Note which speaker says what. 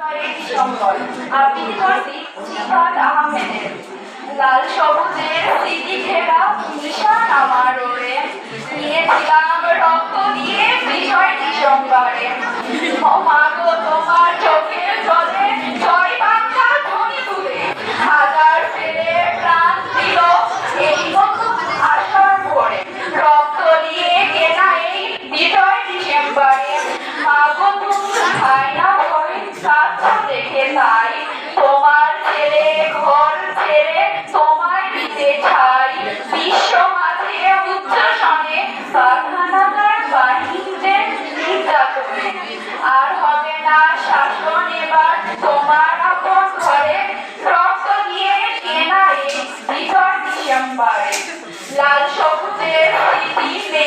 Speaker 1: December আবৃত্তি করছি সিফাত আহমেদের ছেড়ে তোমায় দিতে চাই। বিশ্ব মাঝে উচ্চ সনে আর হবে না শাসন এবার তোমার আপন ঘরে। রক্ত দিয়ে কেনা এই বিজয় ডিসেম্বরে। লাল সবুজের স্মৃতি